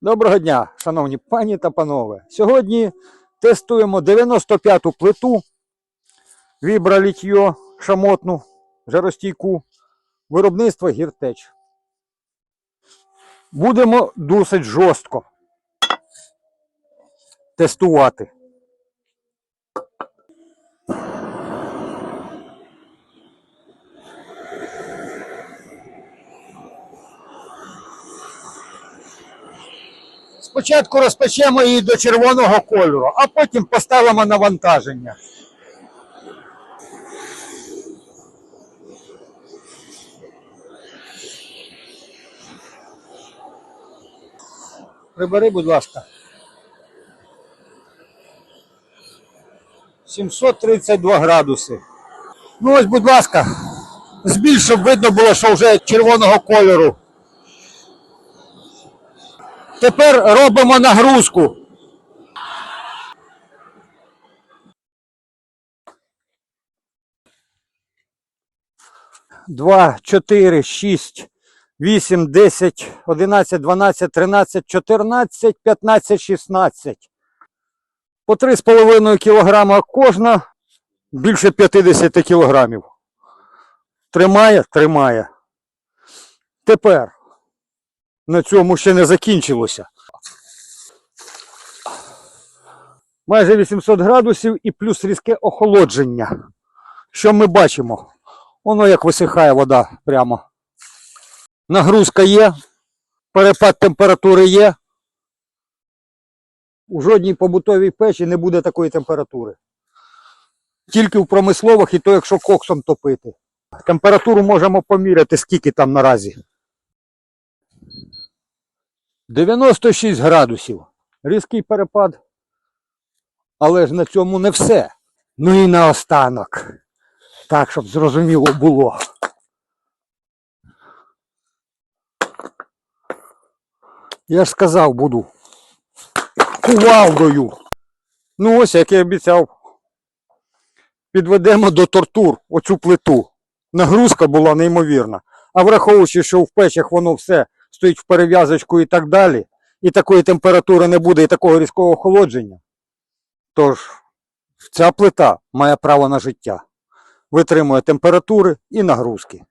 Доброго дня, шановні пані та панове. Сьогодні тестуємо 95-ту плиту вібролітьо шамотну жаростійку виробництва гіртеч. Будемо досить жорстко тестувати. Спочатку розпечемо її до червоного кольору, а потім поставимо навантаження. Прибери, будь ласка. 732 градуси. Ну ось, будь ласка, збільш, щоб видно було, що вже червоного кольору. Тепер робимо нагрузку. Два, чотири, шість, вісім, десять, одинадцять, дванадцять, тринадцять, чотирнадцять, п'ятнадцять, шістнадцять. По три з половиною кілограма кожна, більше 50 кілограмів. Тримає? Тримає. Тепер на цьому ще не закінчилося. Майже 800 градусів і плюс різке охолодження. Що ми бачимо? Воно як висихає вода прямо. Нагрузка є, перепад температури є. У жодній побутовій печі не буде такої температури. Тільки в промислових і то, якщо коксом топити. Температуру можемо поміряти, скільки там наразі. 96 градусів. Різкий перепад. Але ж на цьому не все. Ну і наостанок. Так, щоб зрозуміло було. Я ж сказав, буду кувалдою. Ну ось, як і обіцяв. Підведемо до тортур оцю плиту. Нагрузка була неймовірна. А враховуючи, що в печах воно все стоїть в перев'язочку і так далі, і такої температури не буде, і такого різкого охолодження. Тож, ця плита має право на життя. Витримує температури і нагрузки.